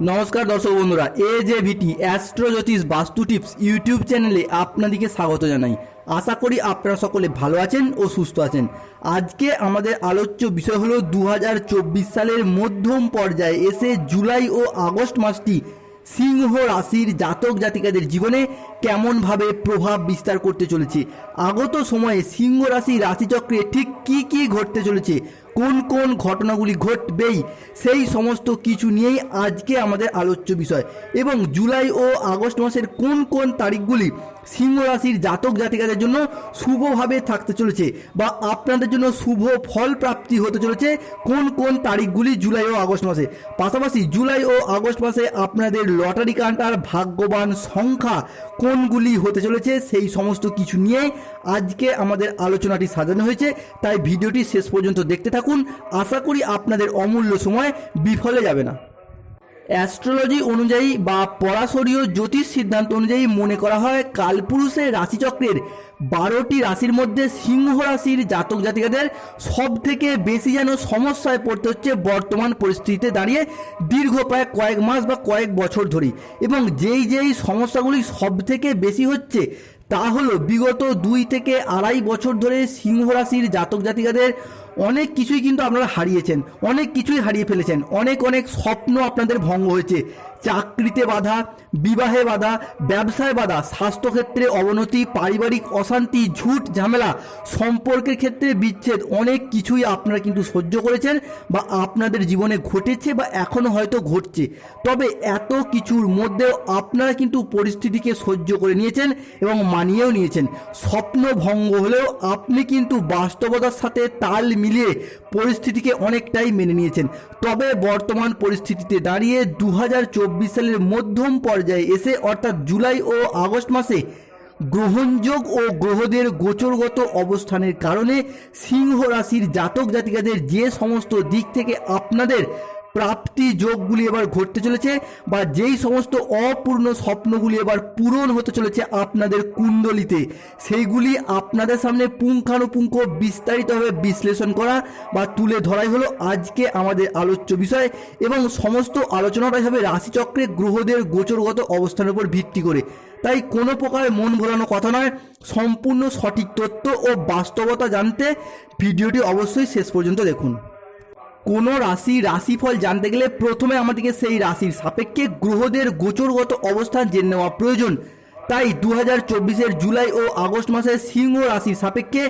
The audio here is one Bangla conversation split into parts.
নমস্কার দর্শক বন্ধুরা এ যে ভিটি অ্যাস্ট্রো জ্যোতিষ বাস্তু টিপস ইউটিউব চ্যানেলে আপনাদেরকে স্বাগত জানাই। আশা করি আপনারা সকলে ভালো আছেন ও সুস্থ আছেন। আজকে আমাদের আলোচ্য বিষয় হলো দু হাজার চব্বিশ সালের মধ্যম পর্যায়ে এসে জুলাই ও আগস্ট মাসটি সিংহ রাশির জাতক জাতিকাদের জীবনে কেমনভাবে প্রভাব বিস্তার করতে চলেছে? আগত সময়ে সিংহ রাশি রাশিচক্রে ঠিক কি কি ঘটতে চলেছে? কোন কোন ঘটনাগুলি ঘটবেই, সেই সমস্ত কিছু নিয়েই আজকে আমাদের আলোচ্য বিষয়। এবং জুলাই ও আগস্ট মাসের কোন কোন তারিখগুলি সিংহ রাশির জাতক জাতিকাদের জন্য শুভভাবে থাকতে চলেছে বা আপনাদের জন্য শুভ ফল প্রাপ্তি হতে চলেছে কোন কোন তারিখগুলি জুলাই ও আগস্ট মাসে। পাশাপাশি জুলাই ও আগস্ট মাসে আপনাদের লটারি কান্টার ভাগ্যবান সংখ্যা কোনগুলি হতে চলেছে সেই সমস্ত কিছু নিয়ে আজকে আমাদের আলোচনাটি সাজানো হয়েছে। তাই ভিডিওটি শেষ পর্যন্ত দেখতে থাকুন। আশা করি আপনাদের অমূল্য সময় বিফলে যাবে না। অ্যাস্ট্রোলজি অনুযায়ী বা পরাশরীয় জ্যোতিষ সিদ্ধান্ত অনুযায়ী মনে করা হয় কালপুরুষের রাশিচক্রের বারোটি রাশির মধ্যে সিংহ রাশির জাতক জাতিকাদের সব থেকে বেশি যেন সমস্যায় পড়তে হচ্ছে বর্তমান পরিস্থিতিতে দাঁড়িয়ে দীর্ঘ প্রায় কয়েক মাস বা কয়েক বছর ধরেই। এবং যেই যেই সমস্যাগুলি সব থেকে বেশি হচ্ছে তা হলো বিগত দুই থেকে আড়াই বছর ধরে সিংহ রাশির জাতক জাতিকাদের অনেক কিছুই কিন্তু আপনারা হারিয়েছেন, অনেক কিছুই হারিয়ে ফেলেছেন, অনেক অনেক স্বপ্ন আপনাদের ভঙ্গ হয়েছে। চাকরিতে বাধা, বিবাহে বাধা, ব্যবসায় বাধা, স্বাস্থ্যক্ষেত্রে অবনতি, পারিবারিক অশান্তি, ঝুট ঝামেলা, সম্পর্কের ক্ষেত্রে বিচ্ছেদ, অনেক কিছুই আপনারা কিন্তু সহ্য করেছেন বা আপনাদের জীবনে ঘটেছে বা এখনও হয়তো ঘটছে। তবে এত কিছুর মধ্যেও আপনারা কিন্তু পরিস্থিতিকে সহ্য করে নিয়েছেন এবং মানিয়েও নিয়েছেন। স্বপ্ন ভঙ্গ হলেও আপনি কিন্তু বাস্তবতার সাথে তাল মিলিয়ে পরিস্থিতিকে অনেকটাই মেনে নিয়েছেন। তবে বর্তমান পরিস্থিতিতে দাঁড়িয়ে দু সালের মধ্যম পর্যায়ে এসে অর্থাৎ জুলাই ও আগস্ট মাসে গ্রহণযোগ ও গ্রহদের গোচরগত অবস্থানের কারণে সিংহ রাশির জাতক জাতিকাদের যে সমস্ত দিক থেকে আপনাদের প্রাপ্তি যোগগুলি এবার ঘটতে চলেছে বা যেই সমস্ত অপূর্ণ স্বপ্নগুলি এবার পূরণ হতে চলেছে আপনাদের কুণ্ডলিতে, সেইগুলি আপনাদের সামনে পুঙ্খানুপুঙ্খ বিস্তারিতভাবে বিশ্লেষণ করা বা তুলে ধরাই হলো আজকে আমাদের আলোচ্য বিষয় এবং সমস্ত আলোচনাটাই হবে রাশিচক্রে গ্রহদের গোচরগত অবস্থানের উপর ভিত্তি করে। তাই কোনো প্রকার মন ভোলানো কথা নয়, সম্পূর্ণ সঠিক তথ্য ও বাস্তবতা জানতে ভিডিওটি অবশ্যই শেষ পর্যন্ত দেখুন। কোনো রাশি, রাশিফল জানতে গেলে প্রথমে আমাদেরকে সেই রাশির সাপেক্ষে গ্রহদের গোচরগত অবস্থান জেনে নেওয়া প্রয়োজন। তাই দু হাজার জুলাই ও আগস্ট মাসে সিংহ রাশির সাপেক্ষে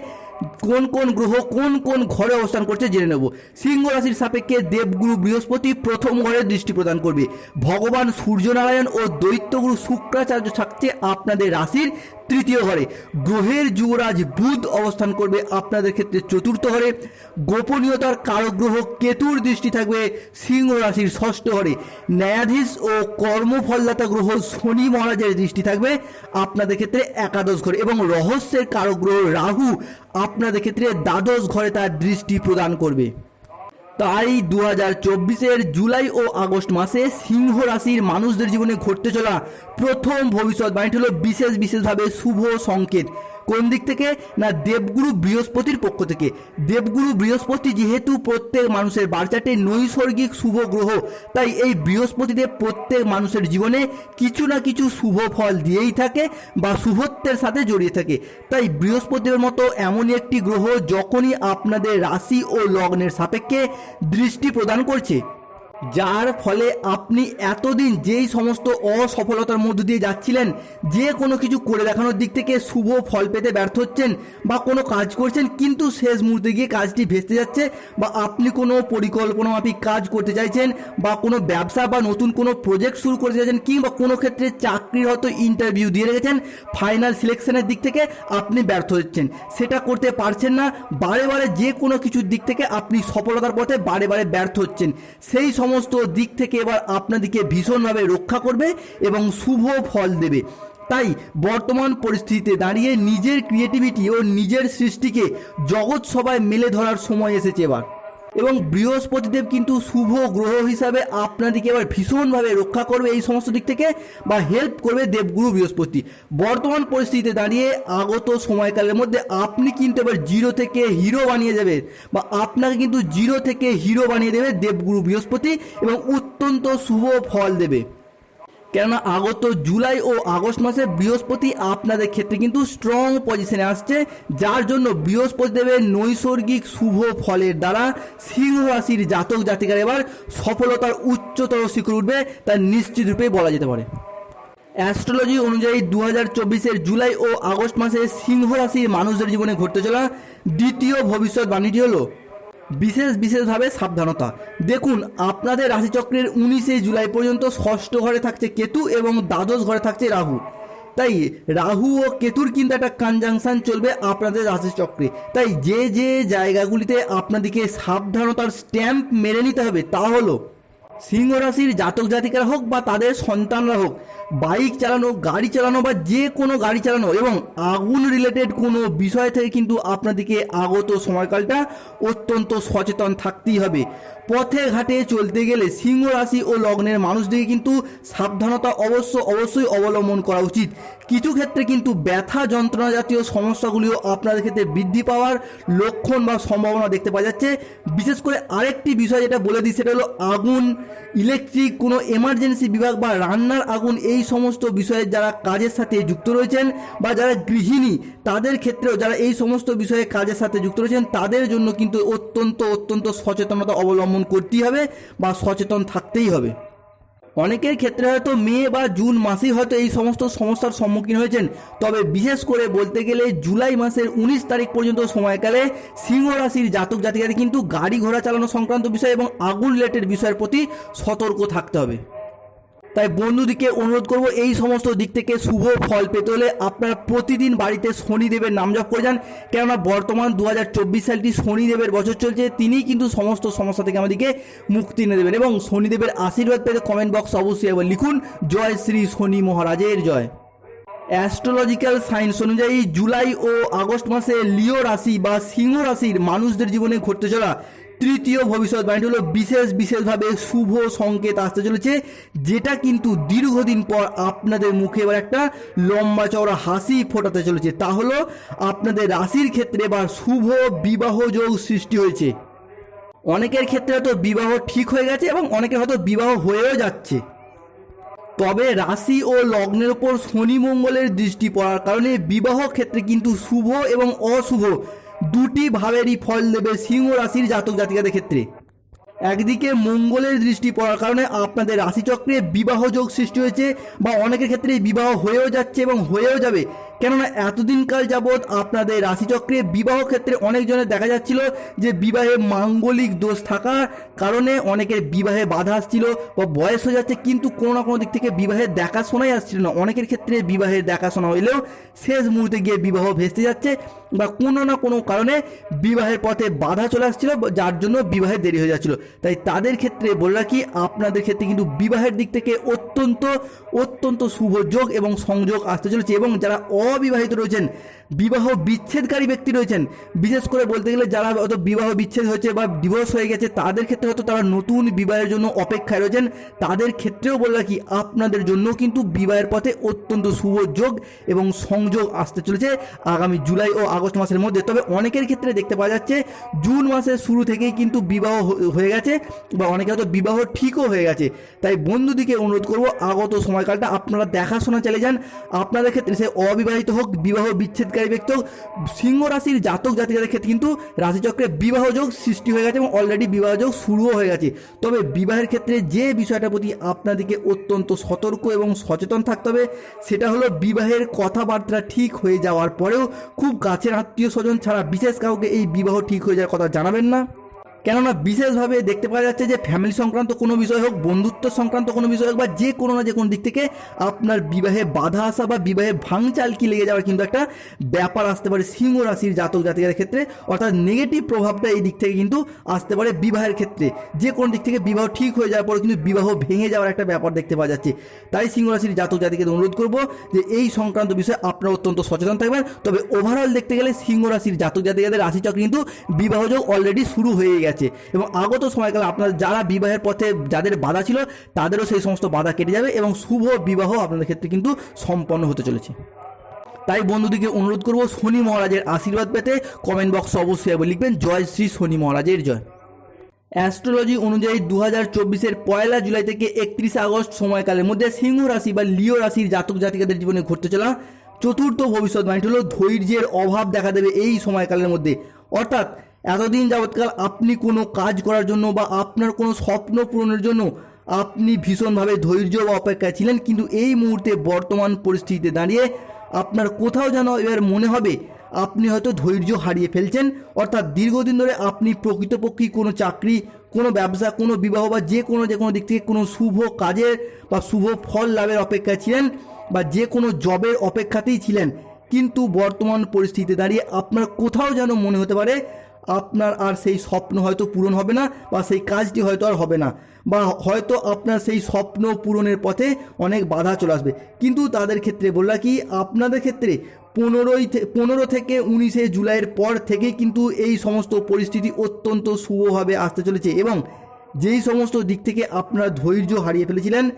কোন কোন গ্রহ কোন কোন ঘরে অবস্থান করছে জেনে নেব। সিংহ রাশির সাপেক্ষে দেবগুরু বৃহস্পতি প্রথম ঘরে দৃষ্টি প্রদান করবে। ভগবান সূর্যনারায়ণ ও দৈত্যগুরু শুক্রাচার্য থাকছে আপনাদের রাশির তৃতীয় ঘরে। গ্রহের যুবরাজ বুধ অবস্থান করবে আপনাদের ক্ষেত্রে চতুর্থ ঘরে। গোপনীয়তার কারক গ্রহ কেতুর দৃষ্টি থাকবে সিংহ রাশির ষষ্ঠ ঘরে। ন্যায়াধীশ ও কর্মফলদাতা গ্রহ শনি মহারাজের দৃষ্টি থাকবে আপনাদের ক্ষেত্রে একাদশ ঘরে। এবং রহস্যের কারক গ্রহ রাহু আপনাদের ক্ষেত্রে দ্বাদশ ঘরে তার দৃষ্টি প্রদান করবে। তাই দু হাজার চব্বিশের জুলাই ও আগস্ট মাসে সিংহ রাশির মানুষদের জীবনে ঘটতে চলা প্রথম ভবিষ্যৎ ভবিষ্যৎবাণীটি হলো বিশেষ বিশেষভাবে শুভ সংকেত। কোন দিক থেকে? না, দেবগুরু বৃহস্পতির পক্ষ থেকে। দেবগুরু বৃহস্পতি যেহেতু প্রত্যেক মানুষের বারচাটে নৈসর্গিক শুভ গ্রহ, তাই এই বৃহস্পতিদেব প্রত্যেক মানুষের জীবনে কিছু না কিছু শুভ ফল দিয়েই থাকে বা শুভত্বের সাথে জড়িয়ে থাকে। তাই বৃহস্পতির মতো এমনই একটি গ্রহ যখনই আপনাদের রাশি ও লগ্নের সাপেক্ষে দৃষ্টি প্রদান করছে। যার ফলে আপনি এতদিন যেই সমস্ত অসফলতার মধ্য দিয়ে যাচ্ছিলেন, যে কোনো কিছু করে দেখানোর দিক থেকে শুভ ফল পেতে ব্যর্থ হচ্ছেন বা কোনো কাজ করছেন, কিন্তু শেষ মুহূর্তে গিয়ে কাজটি ভেস্তে যাচ্ছে বা আপনি কোনো পরিকল্পনা মাফিক কাজ করতে চাইছেন বা কোনো ব্যবসা বা নতুন কোনো প্রজেক্ট শুরু করতে চাইছেন কিংবা কোনো ক্ষেত্রে চাকরির হয়তো ইন্টারভিউ দিয়ে রেখেছেন ফাইনাল সিলেকশনের দিক থেকে আপনি ব্যর্থ হচ্ছেন। সেটা করতে পারছেন না, বারে বারে যে কোনো কিছুর দিক থেকে আপনি সফলতার পথে বারে বারে ব্যর্থ হচ্ছেন। সেই সমস্ত দিক থেকে এবার আপনাদেরকে ভীষণভাবে রক্ষা করবে এবং শুভ ফল দেবে। তাই বর্তমান পরিস্থিতিতে দাঁড়িয়ে নিজের ক্রিয়েটিভিটি ও নিজের সৃষ্টিকে জগৎ সবাই মেলে ধরার সময় এসেছে এবার। এবং বৃহস্পতিদেব কিন্তু শুভ গ্রহ হিসাবে আপনাদেরকে এবার ভীষণভাবে রক্ষা করবে এই সমস্ত দিক থেকে বা হেল্প করবে দেবগুরু বৃহস্পতি। বর্তমান পরিস্থিতিতে দাঁড়িয়ে আগত সময়কালের মধ্যে আপনি কিন্তু এবার জিরো থেকে হিরো বানিয়ে দেবে বা আপনাকে কিন্তু জিরো থেকে হিরো বানিয়ে দেবে দেবগুরু বৃহস্পতি এবং অত্যন্ত শুভ ফল দেবে। কেননা আগত জুলাই ও আগস্ট মাসে বৃহস্পতি আপনাদের ক্ষেত্রে কিন্তু স্ট্রং পজিশনে আসছে, যার জন্য বৃহস্পতি দেবের নৈসর্গিক শুভ ফলের দ্বারা সিংহ রাশির জাতক জাতিকার এবার সফলতার উচ্চতর শিখর উঠবে তা নিশ্চিত রূপে বলা যেতে পারে। অ্যাস্ট্রোলজি অনুযায়ী দু হাজার জুলাই ও আগস্ট মাসে সিংহ রাশির মানুষদের জীবনে ঘটতে চলা দ্বিতীয় ভবিষ্যৎবাণীটি হলো বিশেষ বিশেষভাবে সাবধানতা। দেখুন, আপনাদের রাশিচক্রের উনিশে জুলাই পর্যন্ত ষষ্ঠ ঘরে থাকছে কেতু এবং দ্বাদশ ঘরে থাকছে রাহু। তাই রাহু ও কেতুর কিন্তু একটা কনজাংশন চলবে আপনাদের রাশিচক্রে। তাই যে যে জায়গাগুলিতে আপনাদেরকে সাবধানতার স্ট্যাম্প মেরে নিতে হবে তা হলো সিংহ রাশির জাতক জাতিকারা হোক বা তাদের সন্তানরা হোক, বাইক চালানো, গাড়ি চালানো বা যে কোনো গাড়ি চালানো এবং আগুন রিলেটেড কোনো বিষয় থেকে কিন্তু আপনাদেরকে আগত সময়কালটা অত্যন্ত সচেতন থাকতেই হবে। পথে ঘাটে চলতে গেলে সিংহ রাশি ও লগ্নের মানুষদেরকে কিন্তু সাবধানতা অবশ্য অবশ্যই অবলম্বন করা উচিত। কিছু ক্ষেত্রে কিন্তু ব্যথা যন্ত্রণা জাতীয় সমস্যাগুলিও আপনাদের ক্ষেত্রে বৃদ্ধি পাওয়ার লক্ষণ বা সম্ভাবনা দেখতে পাওয়া যাচ্ছে। বিশেষ করে আরেকটি বিষয় যেটা বলে দিই, সেটা হলো আগুন ইলেকট্রিক, কোনো এমার্জেন্সি বিভাগ বা রান্নার আগুন এই সমস্ত বিষয়ে যারা কাজের সাথে যুক্ত রয়েছেন বা যারা গৃহিণী, তাদের ক্ষেত্রেও যারা এই সমস্ত বিষয়ে কাজের সাথে যুক্ত রয়েছেন, তাদের জন্য কিন্তু অত্যন্ত অত্যন্ত সচেতনতা অবলম্বন করতেই হবে বা সচেতন থাকতেই হবে। অনেকের ক্ষেত্রে হয়তো মে বা জুন মাসেই হয়তো এই সমস্ত সমস্যার সম্মুখীন হয়েছেন। তবে বিশেষ করে বলতে গেলে জুলাই মাসের উনিশ তারিখ পর্যন্ত সময়কালে সিংহ রাশির জাতক জাতিকাদের কিন্তু গাড়ি ঘোড়া চালানো সংক্রান্ত বিষয় এবং আগুন রিলেটেড বিষয়ের প্রতি সতর্ক থাকতে হবে। তাই বন্ধুদিকে অনুরোধ করব এই সমস্ত দিক থেকে শুভ ফল পেতে হলে আপনারা প্রতিদিন বাড়িতে শনিদেবের নাম জপ করে যান। কেননা বর্তমান দু হাজার চব্বিশ সালটি শনিদেবের বছর চলছে, তিনিই কিন্তু সমস্ত সমস্যা থেকে আমাদেরকে মুক্তি এনে দেবেন এবং শনিদেবের আশীর্বাদ পেতে কমেন্ট বক্স অবশ্যই একবার লিখুন, জয় শ্রী শনি মহারাজের জয়। অ্যাস্ট্রোলজিক্যাল সায়েন্স অনুযায়ী জুলাই ও আগস্ট মাসে লিও রাশি বা সিংহ রাশির মানুষদের জীবনে ঘটতে চলা তৃতীয় ভবিষ্যৎবাণীটি হলো বিশেষ বিশেষভাবে শুভ সংকেত আসতে চলেছে, যেটা কিন্তু দীর্ঘদিন পর আপনাদের মুখে এবার একটা লম্বা চওড়া হাসি ফোটাতে চলেছে। তা হলো আপনাদের রাশির ক্ষেত্রে এবার শুভ বিবাহ যোগ সৃষ্টি হয়েছে। অনেকের ক্ষেত্রে হয়তো বিবাহ ঠিক হয়ে গেছে এবং অনেকের হয়তো বিবাহ হয়েও যাচ্ছে। তবে রাশি ও লগ্নের ওপর শনি মঙ্গলের দৃষ্টি পড়ার কারণে বিবাহ ক্ষেত্রে কিন্তু শুভ এবং অশুভ দুটি ভাবেরই ফল দেবে সিংহ রাশির জাতক জাতিকাদের ক্ষেত্রে। একদিকে মঙ্গলের দৃষ্টি পড়ার কারণে আপনাদের রাশিচক্রে বিবাহ যোগ সৃষ্টি হয়েছে বা অনেকের ক্ষেত্রে বিবাহ হয়েও যাচ্ছে এবং হয়েও যাবে। কেননা এতদিনকাল যাবৎ আপনাদের রাশিচক্রে বিবাহ ক্ষেত্রে অনেকজনের দেখা যাচ্ছিল যে বিবাহে মাঙ্গলিক দোষ থাকার কারণে অনেকের বিবাহে বাধা আসছিল বা বয়স হয়ে যাচ্ছে, কিন্তু কোনো না কোনো দিক থেকে বিবাহের দেখাশোনাই আসছিল না। অনেকের ক্ষেত্রে বিবাহের দেখাশোনা হইলেও শেষ মুহূর্তে গিয়ে বিবাহ ভেস্তে যাচ্ছে বা কোনো না কোনো কারণে বিবাহের পথে বাধা চলে আসছিল যার জন্য বিবাহে দেরি হয়ে যাচ্ছিল। তাই তাদের ক্ষেত্রে বলে রাখি, আপনাদের ক্ষেত্রে কিন্তু বিবাহের দিক থেকে অত্যন্ত অত্যন্ত শুভ যোগ এবং সংযোগ আসতে চলেছে এবং যারা অবিবাহিত রয়েছেন। বিবাহ বিচ্ছেদকারী ব্যক্তি রয়েছেন। বিশেষ করে বলতে গেলে যারা হয়তো বিবাহ বিচ্ছেদ হয়েছে বা ডিভোর্স হয়ে গেছে, তাদের ক্ষেত্রে হয়তো তারা নতুন বিবাহের জন্য অপেক্ষায় রয়েছেন। তাদের ক্ষেত্রেও বলে রাখি, আপনাদের জন্য কিন্তু বিবাহের পথে অত্যন্ত শুভ যোগ এবং সংযোগ আসতে চলেছে আগামী জুলাই ও আগস্ট মাসের মধ্যে। তবে অনেকের ক্ষেত্রে দেখতে পাওয়া যাচ্ছে, জুন মাসের শুরু থেকেই কিন্তু বিবাহ হয়ে গেছে বা অনেকে হয়তো বিবাহ ঠিকও হয়ে গেছে। তাই বন্ধুদিকে অনুরোধ করব, আগত সময়কালটা আপনারা দেখাশোনা চালিয়ে যান। আপনাদের ক্ষেত্রে সে অবিবাহিত হোক, বিবাহ বিচ্ছেদকারী ব্যক্তি হোক, সিংহ রাশির জাতক জাতিকাদের ক্ষেত্রে কিন্তু রাশিচক্রে বিবাহ যোগ সৃষ্টি হয়ে গেছে এবং অলরেডি বিবাহ যোগ শুরুও হয়ে গেছে। তবে বিবাহের ক্ষেত্রে যে বিষয়টার প্রতি আপনাদেরকে অত্যন্ত সতর্ক এবং সচেতন থাকতে হবে, সেটা হলো বিবাহের কথাবার্তা ঠিক হয়ে যাওয়ার পরেও খুব কাছের আত্মীয় স্বজন ছাড়া বিশেষ কাউকে এই বিবাহ ঠিক হয়ে যাওয়ার কথা জানাবেন না। কেননা বিশেষভাবে দেখতে পাওয়া যাচ্ছে যে ফ্যামিলি সংক্রান্ত কোনো বিষয় হোক, বন্ধুত্ব সংক্রান্ত কোনো বিষয় হোক বা যে কোনো না যে কোনো দিক থেকে আপনার বিবাহে বাধা আসা বা বিবাহে ভাঙচালকি লেগে যাওয়ার কিন্তু একটা ব্যাপার আসতে পারে সিংহ রাশির জাতক জাতিকার ক্ষেত্রে। অর্থাৎ নেগেটিভ প্রভাবটা এই দিক থেকে কিন্তু আসতে পারে বিবাহের ক্ষেত্রে। যে কোনো দিক থেকে বিবাহ ঠিক হয়ে যাওয়ার পরে কিন্তু বিবাহ ভেঙে যাওয়ার একটা ব্যাপার দেখতে পাওয়া যাচ্ছে। তাই সিংহ রাশির জাতক জাতিকে অনুরোধ করব যে এই সংক্রান্ত বিষয়ে আপনারা অত্যন্ত সচেতন থাকবেন। তবে ওভারঅল দেখতে গেলে সিংহ রাশির জাতক জাতিকাদের রাশিচক্র কিন্তু বিবাহ বিবাহযোগ অলরেডি শুরু হয়ে গেছে। যাচ্ছে এবং আগত সময়কালে আপনার যারা বিবাহের পথে যাদের বাধা ছিল, তাদেরও সেই সমস্ত বাধা কেটে যাবে এবং শুভ বিবাহ আপনাদের ক্ষেত্রে কিন্তু সম্পন্ন হতে চলেছে। তাই বন্ধুদিকে অনুরোধ করব, শনি মহারাজের আশীর্বাদ পেতে কমেন্ট বক্সে অবশ্যই লিখবেন, জয় শ্রী শনি মহারাজের জয়। অ্যাস্ট্রোলজি অনুযায়ী দু হাজার চব্বিশের পয়লা জুলাই থেকে একত্রিশে আগস্ট সময়কালের মধ্যে সিংহ রাশি বা লিও রাশির জাতক জাতিকাদের জীবনে ঘটতে চলা চতুর্থ ভবিষ্যৎবাণীটি হলো ধৈর্যের অভাব দেখা দেবে এই সময়কালের মধ্যে। অর্থাৎ এতদিন যাবৎকাল আপনি কোনো কাজ করার জন্য বা আপনার কোনো স্বপ্ন পূরণের জন্য আপনি ভীষণভাবে ধৈর্য বা অপেক্ষায় ছিলেন, কিন্তু এই মুহূর্তে বর্তমান পরিস্থিতিতে দাঁড়িয়ে আপনার কোথাও যেন এবার মনে হবে আপনি হয়তো ধৈর্য হারিয়ে ফেলছেন, অর্থাৎ দীর্ঘদিন ধরে আপনি প্রকৃতপক্ষেই কোনো চাকরি, কোনো ব্যবসা, কোনো বিবাহ বা যে কোনো যে কোনো দিক থেকে কোনো শুভ কাজের বা শুভ ফল লাভের অপেক্ষায় ছিলেন বা যে কোনো জবের অপেক্ষাতেই ছিলেন, কিন্তু বর্তমান পরিস্থিতিতে দাঁড়িয়ে আপনার কোথাও যেন মনে হতে পারে আপনার আর সেই স্বপ্ন হয়তো পূরণ হবে না বা সেই কাজটি হয়তো আর হবে না। বা হয়তো আপনার সেই স্বপ্ন পূরণের পথে অনেক বাধা চলে আসবে। কিন্তু তাদের ক্ষেত্রে বললা কি, আপনাদের ক্ষেত্রে পনেরোই পনেরো থেকে উনিশে জুলাইয়ের পর থেকে কিন্তু এই সমস্ত পরিস্থিতি অত্যন্ত শুভভাবে আসতে চলেছে এবং যেই সমস্ত দিক থেকে আপনারা ধৈর্য হারিয়ে ফেলেছিলেন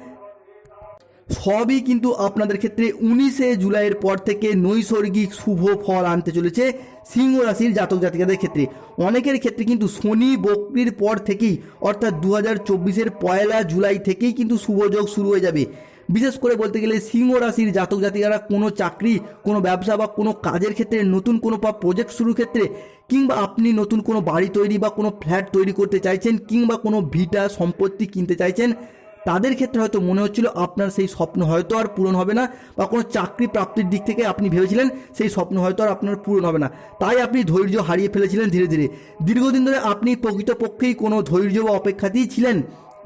সবই কিন্তু আপনাদের ক্ষেত্রে উনিশে জুলাইয়ের পর থেকে নৈসর্গিক শুভ ফল আনতে চলেছে সিংহ রাশির জাতক জাতিকাদের ক্ষেত্রে। অনেকের ক্ষেত্রে কিন্তু শনি বক্রির পর থেকেই, অর্থাৎ দু হাজার চব্বিশের পয়লা জুলাই থেকেই কিন্তু শুভযোগ শুরু হয়ে যাবে। বিশেষ করে বলতে গেলে সিংহ রাশির জাতক জাতিকারা কোনো চাকরি, কোনো ব্যবসা বা কোনো কাজের ক্ষেত্রে নতুন কোনো বা প্রজেক্ট শুরুর ক্ষেত্রে, কিংবা আপনি নতুন কোনো বাড়ি তৈরি বা কোনো ফ্ল্যাট তৈরি করতে চাইছেন, কিংবা কোনো ভিটা, সম্পত্তি কিনতে চাইছেন তাদের ক্ষেত্রে হয়তো মনে হচ্ছিল আপনার সেই স্বপ্ন হয়তো আর পূরণ হবে না, বা কোনো চাকরি প্রাপ্তির দিক থেকে আপনি ভেবেছিলেন সেই স্বপ্ন হয়তো আর আপনার পূরণ হবে না। তাই আপনি ধৈর্য হারিয়ে ফেলেছিলেন ধীরে ধীরে। দীর্ঘদিন ধরে আপনি প্রকৃতপক্ষেই কোনো ধৈর্য বা অপেক্ষাতেই ছিলেন।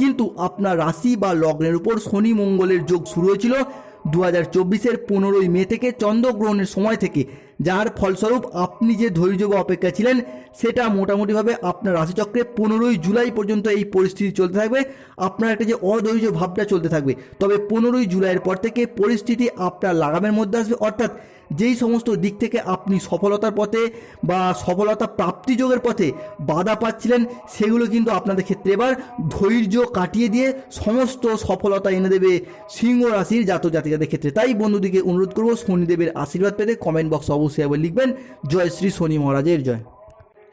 কিন্তু আপনার রাশি বা লগ্নের উপর শনি মঙ্গলের যোগ শুরু হয়েছিল দু হাজার চব্বিশের পনেরোই মে থেকে চন্দ্রগ্রহণের সময় থেকে। যার ফলস্বরূপ আপনি যে ধৈর্য বা অপেক্ষা ছিলেন, সেটা মোটামুটিভাবে আপনার রাশিচক্রে পনেরোই জুলাই পর্যন্ত এই পরিস্থিতি চলতে থাকবে। আপনার একটা যে অধৈর্য ভাবটা চলতে থাকবে। তবে পনেরোই জুলাইয়ের পর থেকে পরিস্থিতি আপনার লাগামের মধ্যে আসবে। অর্থাৎ যেই সমস্ত দিক থেকে আপনি সফলতার পথে বা সফলতা প্রাপ্তি যোগের পথে বাধা পাচ্ছিলেন, সেগুলো কিন্তু আপনাদের ক্ষেত্রে এবার ধৈর্য কাটিয়ে দিয়ে সমস্ত সফলতা এনে দেবে সিংহ রাশির জাতক জাতিকাদের ক্ষেত্রে। তাই বন্ধুদিকে অনুরোধ করব শনিদেবের আশীর্বাদ পেতে কমেন্ট বক্স অবশ্যই একবার লিখবেন। জয় শ্রী শনি মহারাজের জয়।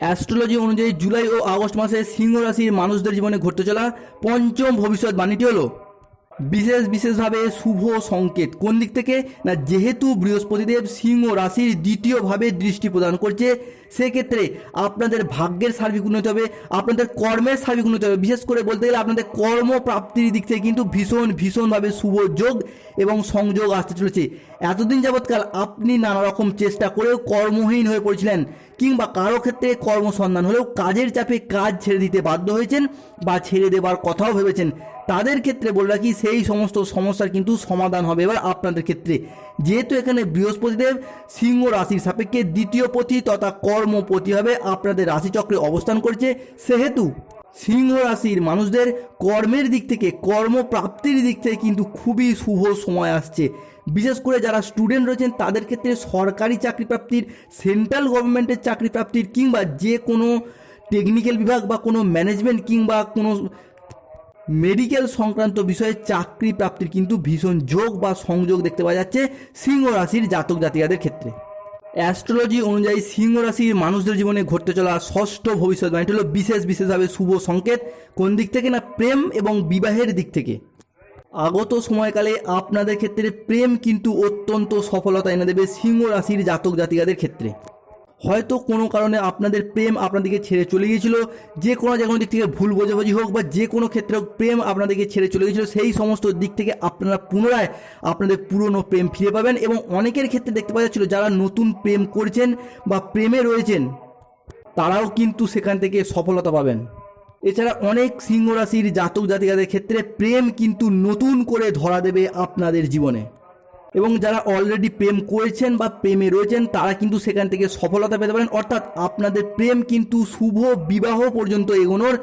অ্যাস্ট্রোলজি অনুযায়ী জুলাই ও আগস্ট মাসে সিংহ রাশির মানুষদের জীবনে ঘটতে চলা পঞ্চম ভবিষ্যৎ বাণীটি হলো বিশেষ বিশেষভাবে শুভ সংকেত। কোন দিক থেকে? না, যেহেতু বৃহস্পতিদেব সিংহ রাশির দ্বিতীয়ভাবে দৃষ্টি প্রদান করছে, সেক্ষেত্রে আপনাদের ভাগ্যের সার্বিক উন্নতি হবে, আপনাদের কর্মের সার্বিক উন্নতি হবে। বিশেষ করে বলতে গেলে আপনাদের কর্মপ্রাপ্তির দিক থেকে কিন্তু ভীষণ, ভীষণভাবে শুভ যোগ এবং সংযোগ আসতে চলেছে। এতদিন যাবৎকাল আপনি নানা রকম চেষ্টা করেও কর্মহীন হয়ে পড়েছিলেন, কিংবা কারও ক্ষেত্রে কর্মসন্ধান হলেও কাজের চাপে কাজ ছেড়ে দিতে বাধ্য হয়েছেন বা ছেড়ে দেবার কথাও ভেবেছেন। তাদের ক্ষেত্রে বলে রাখি, সেই সমস্ত সমস্যার কিন্তু সমাধান হবে। এবার আপনাদের ক্ষেত্রে, যেহেতু এখানে বৃহস্পতিদেব সিংহ রাশির সাপেক্ষে দ্বিতীয় পতি তথা কর্মপতি হবে, আপনাদের রাশিচক্রে অবস্থান করছে। সেহেতু সিংহ রাশির মানুষদের কর্মের দিক থেকে, কর্মপ্রাপ্তির দিক থেকে কিন্তু খুবই শুভ সময় আসছে। বিশেষ করে যারা স্টুডেন্ট রয়েছেন, তাদের ক্ষেত্রে সরকারি চাকরি প্রাপ্তির সেন্ট্রাল গভর্নমেন্টের চাকরি প্রাপ্তির কিংবা যে কোনো টেকনিক্যাল বিভাগ বা কোনো ম্যানেজমেন্ট কিংবা কোনো মেডিকেল সংক্রান্ত বিষয়ে চাকরি প্রাপ্তির কিন্তু ভীষণ যোগ বা সংযোগ দেখতে পাওয়া যাচ্ছে সিংহ রাশির জাতক জাতিকাদের ক্ষেত্রে। অ্যাস্ট্রোলজি অনুযায়ী সিংহ রাশির মানুষদের জীবনে ঘটতে চলা ষষ্ঠ ভবিষ্যৎবাণীটি হলো বিশেষ বিশেষভাবে শুভ সংকেত কোন দিক থেকে না প্রেম এবং বিবাহের দিক থেকে। আগত সময়কালে আপনাদের ক্ষেত্রে প্রেম কিন্তু অত্যন্ত সফলতা এনে দেবে সিংহ রাশির জাতক জাতিকাদের ক্ষেত্রে। হয়তো কোনো কারণে আপনাদের প্রেম আপনাদেরকে ছেড়ে চলে গিয়েছিল, যে কোনো যে কোনো দিক থেকে ভুল বোঝাবুঝি হোক বা যে কোনো ক্ষেত্রে হোক প্রেম আপনাদেরকে ছেড়ে চলে গিয়েছিল, সেই সমস্ত দিক থেকে আপনারা পুনরায় আপনাদের পুরনো প্রেম ফিরে পাবেন এবং অনেকের ক্ষেত্রে দেখতে পাওয়া যাচ্ছিল যারা নতুন প্রেম করছেন বা প্রেমে রয়েছেন, তারাও কিন্তু সেখান থেকে সফলতা পাবেন। এছাড়া অনেক সিংহ রাশির জাতক জাতিকাদের ক্ষেত্রে প্রেম কিন্তু নতুন করে ধরা দেবে আপনাদের জীবনে। এবং যারা অলরেডি প্রেম করেছেন বা প্রেমে রয়েছেন, তারা কিন্তু সেখান থেকে সফলতা পেতে পারেন। অর্থাৎ আপনাদের প্রেম কিন্তু শুভ বিবাহ পর্যন্ত এগোনোর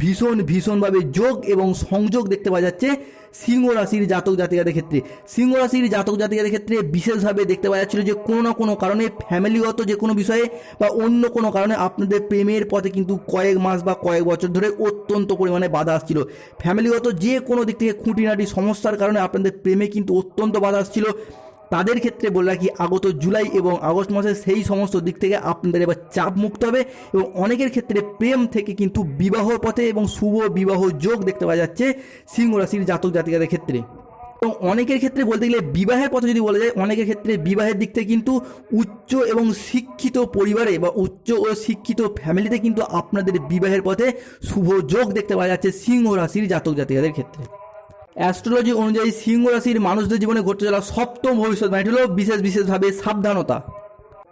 ভীষণ ভীষণভাবে যোগ এবং সংযোগ দেখতে পাওয়া যাচ্ছে সিংহ রাশির জাতক জাতিকাদের ক্ষেত্রে। সিংহ রাশির জাতক জাতিকাদের ক্ষেত্রে বিশেষভাবে দেখতে পাওয়া যাচ্ছিল যে কোনো না কোনো কারণে ফ্যামিলিগত যে কোনো বিষয়ে বা অন্য কোনো কারণে আপনাদের প্রেমের পথে কিন্তু কয়েক মাস বা কয়েক বছর ধরে অত্যন্ত পরিমাণে বাধা আসছিল। ফ্যামিলিগত যে কোনো দিক থেকে খুঁটিনাটি সমস্যার কারণে আপনাদের প্রেমে কিন্তু অত্যন্ত বাধা আসছিল। তাদের ক্ষেত্রে বলে রাখি, আগত জুলাই এবং আগস্ট মাসে সেই সমস্ত দিক থেকে আপনাদের এবার চাপ মুক্ত হবে এবং অনেকের ক্ষেত্রে প্রেম থেকে কিন্তু বিবাহ পথে এবং শুভ বিবাহ যোগ দেখতে পাওয়া যাচ্ছে সিংহ রাশির জাতক জাতিকাদের ক্ষেত্রে। এবং অনেকের ক্ষেত্রে বলতে গেলে বিবাহের পথে যদি বলা যায়, অনেকের ক্ষেত্রে বিবাহের দিক থেকে কিন্তু উচ্চ এবং শিক্ষিত পরিবারে বা উচ্চ ও শিক্ষিত ফ্যামিলিতে কিন্তু আপনাদের বিবাহের পথে শুভ যোগ দেখতে পাওয়া যাচ্ছে সিংহ রাশির জাতক জাতিকাদের ক্ষেত্রে। অ্যাস্ট্রোলজি অনুযায়ী সিংহ রাশির মানুষদের জীবনে ঘটতে চলা সপ্তম ভবিষ্যৎবাণী হলো বিশেষ বিশেষভাবে সাবধানতা।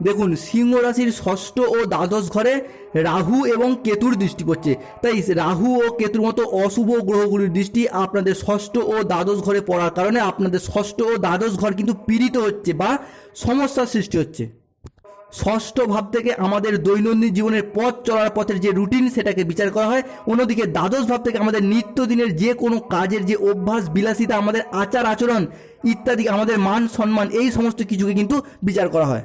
দেখুন, সিংহ রাশির ষষ্ঠ ও দ্বাদশ ঘরে রাহু এবং কেতুর দৃষ্টি পড়ছে। তাই রাহু ও কেতুর মতো অশুভ গ্রহগুলির দৃষ্টি আপনাদের ষষ্ঠ ও দ্বাদশ ঘরে পড়ার কারণে আপনাদের ষষ্ঠ ও দ্বাদশ ঘর কিন্তু পীড়িত হচ্ছে বা সমস্যার সৃষ্টি হচ্ছে। ষষ্ঠ ভাব থেকে আমাদের দৈনন্দিন জীবনের পথ চলার পথের যে রুটিন সেটাকে বিচার করা হয়, অন্যদিকে দ্বাদশ ভাব থেকে আমাদের নিত্যদিনের যে কোনো কাজের যে অভ্যাস, বিলাসিতা, আমাদের আচার, আচরণ ইত্যাদি, আমাদের মান, সম্মান, এই সমস্ত কিছুকে কিন্তু বিচার করা হয়।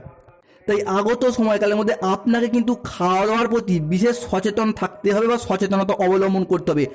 তাই আগত সময়কালের মধ্যে আপনাকে কিন্তু খাওয়া দাওয়ার প্রতি বিশেষ সচেতন থাকতে হবে বা সচেতনতা অবলম্বন করতে হবে।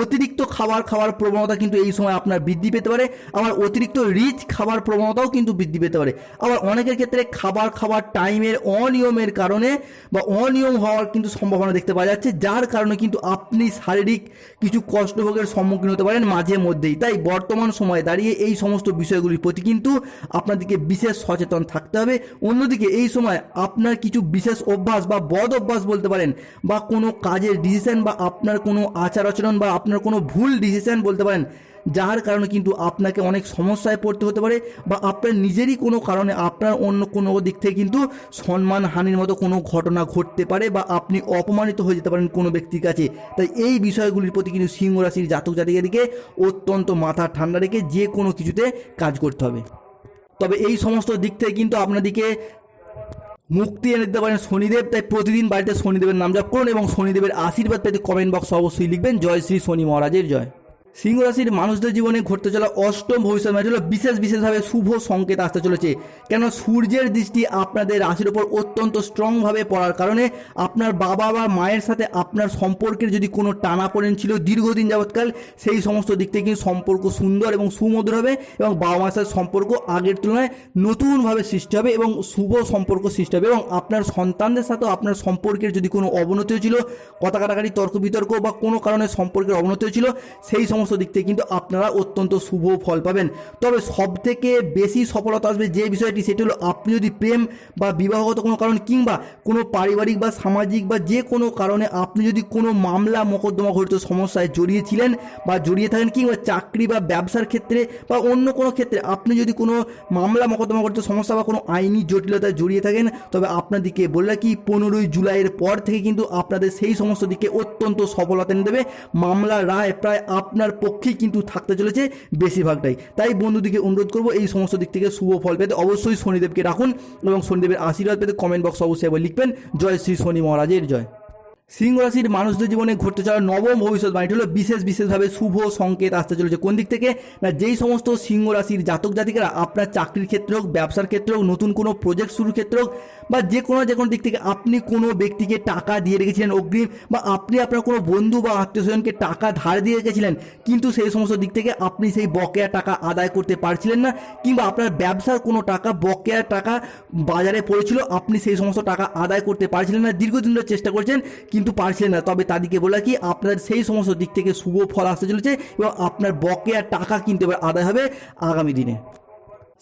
অতিরিক্ত খাবার খাওয়ার প্রবণতা কিন্তু এই সময় আপনার বৃদ্ধি পেতে পারে। আবার অতিরিক্ত রিচ খাবার প্রবণতাও কিন্তু বৃদ্ধি পেতে পারে। আবার অনেকের ক্ষেত্রে খাবার খাওয়ার টাইমের অনিয়মের কারণে বা অনিয়ম হওয়ার কিন্তু সম্ভাবনা দেখতে পাওয়া যাচ্ছে, যার কারণে কিন্তু আপনি শারীরিক কিছু কষ্টভোগের সম্মুখীন হতে পারেন মাঝে মধ্যেই। তাই বর্তমান সময়ে দাঁড়িয়ে এই সমস্ত বিষয়গুলির প্রতি কিন্তু আপনাদেরকে বিশেষ সচেতন থাকতে হবে। অন্যদিকে এই সময় আপনার কিছু বিশেষ অভ্যাস বা বদ অভ্যাস বলতে পারেন বা কোনো কাজের ডিসিশন বা আপনার কোনো আচার আচরণ বা আপনার কোনো ভুল ডিসিশন বলতে পারেন, যার কারণে কিন্তু আপনাকে অনেক সমস্যায় পড়তে হতে পারে বা আপনার নিজেরই কোনো কারণে আপনার অন্য কোনো দিক থেকে কিন্তু সম্মান হানির মতো কোনো ঘটনা ঘটতে পারে বা আপনি অপমানিত হয়ে যেতে পারেন কোনো ব্যক্তির কাছে। তাই এই বিষয়গুলির প্রতি কিন্তু সিংহ রাশির জাতক জাতিকাদিকে অত্যন্ত মাথা ঠান্ডা রেখে যে কোনো কিছুতে কাজ করতে হবে। তবে এই সমস্ত দিক থেকে কিন্তু আপনাদেরকে মুক্তি এনে দিতে পারেন শনিদেব, তাই প্রতিদিন বাড়িতে শনিদেবের নাম জপ করুন এবং শনিদেবের আশীর্বাদ পেতে কমেন্ট বক্স অবশ্যই লিখবেন। জয় শ্রী শনি মহারাজের জয়। সিংহ রাশির মানুষদের জীবনে ঘটতে চলা অষ্টম ভবিষ্যৎ হলো বিশেষ বিশেষভাবে শুভ সংকেত আসতে চলেছে। কেন সূর্যের দৃষ্টি আপনাদের রাশির ওপর অত্যন্ত স্ট্রংভাবে পড়ার কারণে আপনার বাবা বা মায়ের সাথে আপনার সম্পর্কের যদি কোনো টানাপোড়েন ছিল দীর্ঘদিন যাবৎকাল, সেই সমস্ত দিক থেকে কিন্তু সম্পর্ক সুন্দর এবং সুমধুর হবে এবং বাবা মায়ের সাথে সম্পর্ক আগের তুলনায় নতুনভাবে সৃষ্টি হবে এবং শুভ সম্পর্ক সৃষ্টি হবে এবং আপনার সন্তানদের সাথেও আপনার সম্পর্কের যদি কোনো অবনতি হয়েছিল কথা কাটাকাটি, তর্ক বিতর্ক বা কোনো কারণে সম্পর্কের অবনতি হয়েছিল সেই সমস্ত দিক থেকে কিন্তু আপনারা অত্যন্ত শুভ ফল পাবেন। তবে সব থেকে বেশি সফলতা আসবে যে বিষয়টি, সেটি হলো আপনি যদি প্রেম বা বিবাহগত কোনো কারণ কিংবা কোনো পারিবারিক বা সামাজিক বা যে কোনো কারণে আপনি যদি কোনো মামলা মোকদ্দমা ঘটিত সমস্যায় জড়িয়েছিলেন বা জড়িয়ে থাকেন কিংবা চাকরি বা ব্যবসার ক্ষেত্রে বা অন্য কোনো ক্ষেত্রে আপনি যদি কোনো মামলা মোকদ্দমা ঘটিত সমস্যা বা কোনো আইনি জটিলতায় জড়িয়ে থাকেন, তবে আপনাদেরকে বলে রাখি, পনেরোই জুলাইয়ের পর থেকে কিন্তু আপনাদের সেই সমস্ত দিকে অত্যন্ত সফলতা এনে দেবে। মামলার রায় প্রায় আপনার পক্ষেই কিন্তু থাকতে চলেছে বেশিরভাগটাই। তাই বন্ধুদিকে অনুরোধ করব এই সমস্ত দিক থেকে শুভ ফল পেতে অবশ্যই শনিদেবকে রাখুন এবং শনিদেবের আশীর্বাদ পেতে কমেন্ট বক্স অবশ্যই একবার লিখবেন। জয় শ্রী শনি মহারাজের জয়। সিংহ রাশির মানুষদের জীবনে ঘটতে চলা নবম ভবিষ্যৎবাণীটি হলো বিশেষ বিশেষভাবে শুভ সংকেত আসতে চলেছে। কোন দিক থেকে? না, যেই সমস্ত সিংহ রাশির জাতক জাতিকারা আপনার চাকরির ক্ষেত্রে হোক, ব্যবসার ক্ষেত্রে হোক, নতুন কোনো প্রজেক্ট শুরুর ক্ষেত্রে হোক বা যে কোনো যে কোনো দিক থেকে আপনি কোনো ব্যক্তিকে টাকা দিয়ে রেখেছিলেন অগ্রিম বা আপনি আপনার কোনো বন্ধু বা আত্মীয় স্বজনকে টাকা ধার দিয়ে রেখেছিলেন, কিন্তু সেই সমস্ত দিক থেকে আপনি সেই বকেয়া টাকা আদায় করতে পারছিলেন না কিংবা আপনার ব্যবসার কোনো টাকা, বকেয়া টাকা বাজারে পড়েছিল, আপনি সেই সমস্ত টাকা আদায় করতে পারছিলেন না, দীর্ঘদিন ধরে চেষ্টা করছেন, কিন্তু পারছিলেন না। তবে তাদেরকে বলে কি আপনার সেই সমস্ত দিক থেকে শুভ ফল আসতে চলেছে এবং আপনার বকেয়া টাকা কিন্তু এবার আদায় হবে আগামী দিনে।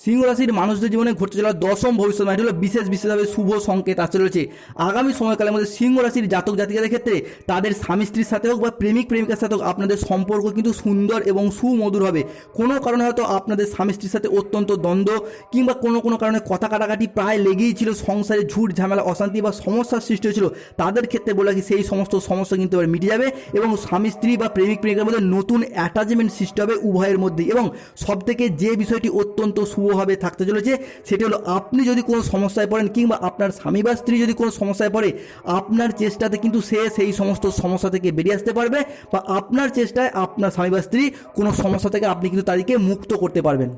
সিংহ রাশির মানুষদের জীবনে ঘটতে চলা দশম ভবিষ্যৎবাণী হলো বিশেষ বিশেষভাবে শুভ সংকেত আসতে চলেছে। আগামী সময়কালের মধ্যে সিংহ রাশির জাতক জাতিকাদের ক্ষেত্রে তাদের স্বামী স্ত্রীর সাথে হোক বা প্রেমিক প্রেমিকার সাথে হোক আপনাদের সম্পর্ক কিন্তু সুন্দর এবং সুমধুর হবে। কোনো কারণে হয়তো আপনাদের স্বামী স্ত্রীর সাথে অত্যন্ত দ্বন্দ্ব কিংবা কোনো কোনো কারণে কথা কাটাকাটি প্রায় লেগেই ছিল, সংসারে ঝুট ঝামেলা, অশান্তি বা সমস্যার সৃষ্টি হয়েছিল। তাদের ক্ষেত্রে বলে কি সেই সমস্ত সমস্যা কিন্তু এবার মিটে যাবে এবং স্বামী স্ত্রী বা প্রেমিক প্রেমিকার মধ্যে নতুন অ্যাটাচমেন্ট সৃষ্টি হবে উভয়ের মধ্যে এবং সবথেকে যে বিষয়টি অত্যন্ত শুভ শুভভাবে থাকতে চলেছে, সেটি হলো আপনি যদি কোনো সমস্যায় পড়েন কিংবা আপনার স্বামী বা স্ত্রী যদি কোনো সমস্যায় পড়ে, আপনার চেষ্টাতে কিন্তু সে সেই সমস্ত সমস্যা থেকে বেরিয়ে আসতে পারবে বা আপনার চেষ্টায় আপনার স্বামী বা স্ত্রী কোনো সমস্যা থেকে আপনি কিন্তু তাদেরকে মুক্ত করতে পারবেন।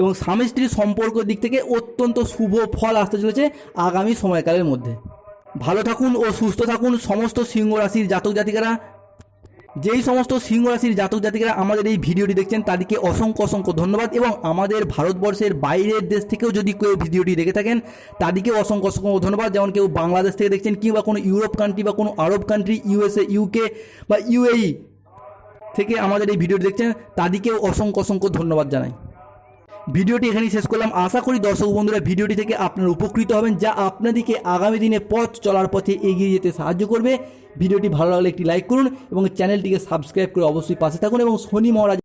এবং স্বামী স্ত্রীর সম্পর্কের দিক থেকে অত্যন্ত শুভ ফল আসতে চলেছে আগামী সময়কালের মধ্যে। ভালো থাকুন ও সুস্থ থাকুন। সমস্ত সিংহ রাশির জাতক জাতিকারা যেই সমস্ত সিংহ রাশির জাতক জাতিকারা আমাদের এই ভিডিওটি দেখছেন, তাদেরকে অসংখ্য অসংখ্য ধন্যবাদ এবং আমাদের ভারতবর্ষের বাইরের দেশ থেকেও যদি কেউ ভিডিওটি দেখে থাকেন তাদেরকে অসংখ্য অসংখ্য ধন্যবাদ। যেমন কেউ বাংলাদেশ থেকে দেখছেন কিংবা কোনো ইউরোপ কান্ট্রি বা কোনো আরব কান্ট্রি ইউএসএ ইউকে বা ইউএই থেকে আমাদের এই ভিডিওটি দেখছেন, তাদেরকেও অসংখ্য অসংখ্য ধন্যবাদ জানাই। ভিডিওটি এখানেই শেষ করলাম। আশা করি দর্শক বন্ধুরা ভিডিওটি থেকে আপনারা উপকৃত হবেন, যা আপনাদেরকে আগামী দিনে পথ চলার পথে এগিয়ে যেতে সাহায্য করবে। ভিডিওটি ভালো লাগলে একটি লাইক করুন এবং চ্যানেলটিকে সাবস্ক্রাইব করে অবশ্যই পাশে থাকুন এবং শনি মহারাজ